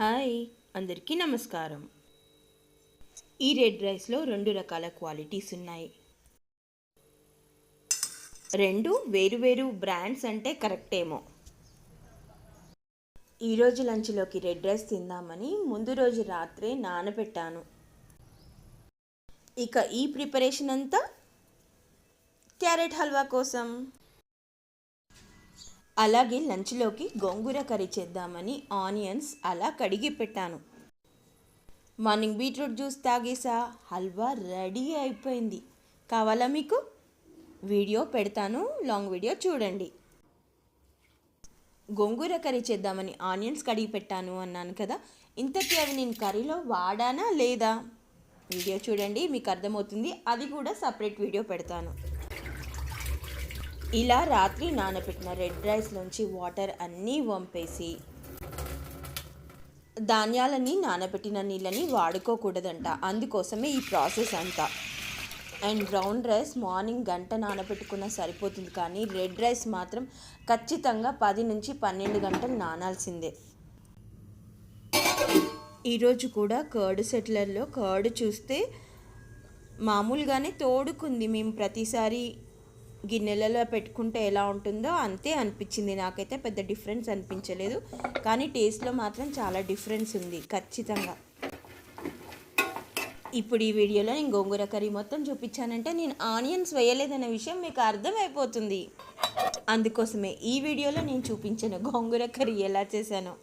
Hi అందరికీ నమస్కారం. ఈ రెడ్ రైస్లో రెండు రకాల క్వాలిటీస్ ఉన్నాయి. రెండు వేరు వేరు బ్రాండ్స్ అంటే కరెక్ట్ ఏమో ఈరోజు లంచ్లోకి రెడ్ రైస్ తిందామని ముందు రోజు రాత్రే నానబెట్టాను. ఇక ఈ ప్రిపరేషన్ అంతా క్యారెట్ హల్వా కోసం. అలాగే లంచ్లోకి గోంగూర కర్రీ చేద్దామని ఆనియన్స్ అలా కడిగి పెట్టాను. మార్నింగ్ బీట్రూట్ జ్యూస్ తాగేసా హల్వా రెడీ అయిపోయింది. కావాలా మీకు? వీడియో పెడతాను లాంగ్ వీడియో చూడండి. గోంగూర కర్రీ చేద్దామని ఆనియన్స్ కడిగి పెట్టాను అన్నాను కదా ఇంతకీ అవి నేను కర్రీలో వాడానా లేదా? వీడియో చూడండి మీకు అర్థమవుతుంది అది కూడా సపరేట్ వీడియో పెడతాను. ఇలా రాత్రి నానబెట్టిన రెడ్ రైస్లోంచి వాటర్ అన్నీ వంపేసి ధాన్యాలని నానబెట్టిన నీళ్ళని వాడుకోకూడదంట. అందుకోసమే ఈ ప్రాసెస్ అంతా. అండ్ బ్రౌన్ రైస్ మార్నింగ్ గంట నానబెట్టుకున్న సరిపోతుంది కానీ రెడ్ రైస్ మాత్రం ఖచ్చితంగా పది నుంచి పన్నెండు గంటలు నానాల్సిందే. ఈరోజు కూడా కర్డ్ సెట్లర్లో కర్డ్ చూస్తే మామూలుగానే తోడుకుంది. మేము ప్రతిసారి గిన్నెలలో పెట్టుకుంటే ఎలా ఉంటుందో అంతే అనిపించింది. నాకైతే పెద్ద డిఫరెన్స్ అనిపించలేదు. కానీ టేస్ట్లో మాత్రం చాలా డిఫరెన్స్ ఉంది ఖచ్చితంగా. ఇప్పుడు ఈ వీడియోలో నేను గోంగూర కర్రీ మొత్తం చూపించానంటే నేను ఆనియన్స్ వేయలేదన్న విషయం మీకు అర్థమైపోతుంది. అందుకోసమే ఈ వీడియోలో నేను చూపించాను గోంగూర కర్రీ ఎలా చేశానో.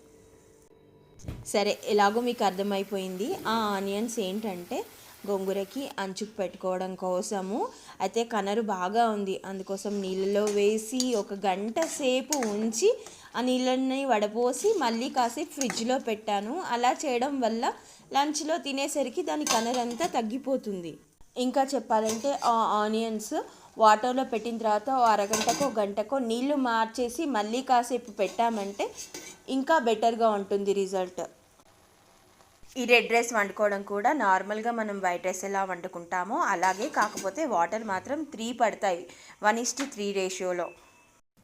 సరే ఎలాగో మీకు అర్థమైపోయింది. ఆ ఆనియన్స్ ఏంటంటే గోంగూరకి అంచుకు పెట్టుకోవడం కోసము. అయితే కనరు బాగా ఉంది. అందుకోసం నీళ్ళలో వేసి ఒక గంట సేపు ఉంచి ఆ నీళ్ళని వడపోసి మళ్ళీ కాసేపు ఫ్రిడ్జ్లో పెట్టాను. అలా చేయడం వల్ల లంచ్లో తినేసరికి దాని కనరంతా అంతా తగ్గిపోతుంది. ఇంకా చెప్పాలంటే ఆ ఆనియన్స్ వాటర్లో పెట్టిన తర్వాత అరగంటకో గంటకో నీళ్ళు మార్చేసి మళ్ళీ కాసేపు పెట్టామంటే ఇంకా బెటర్గా ఉంటుంది రిజల్ట్. ఈ రెడ్ రైస్ వండుకోవడం కూడా నార్మల్గా మనం వైట్ రైస్ ఎలా వండుకుంటామో అలాగే కాకపోతే వాటర్ మాత్రం త్రీ పడతాయి. వన్ ఇస్ టు త్రీ రేషియోలో.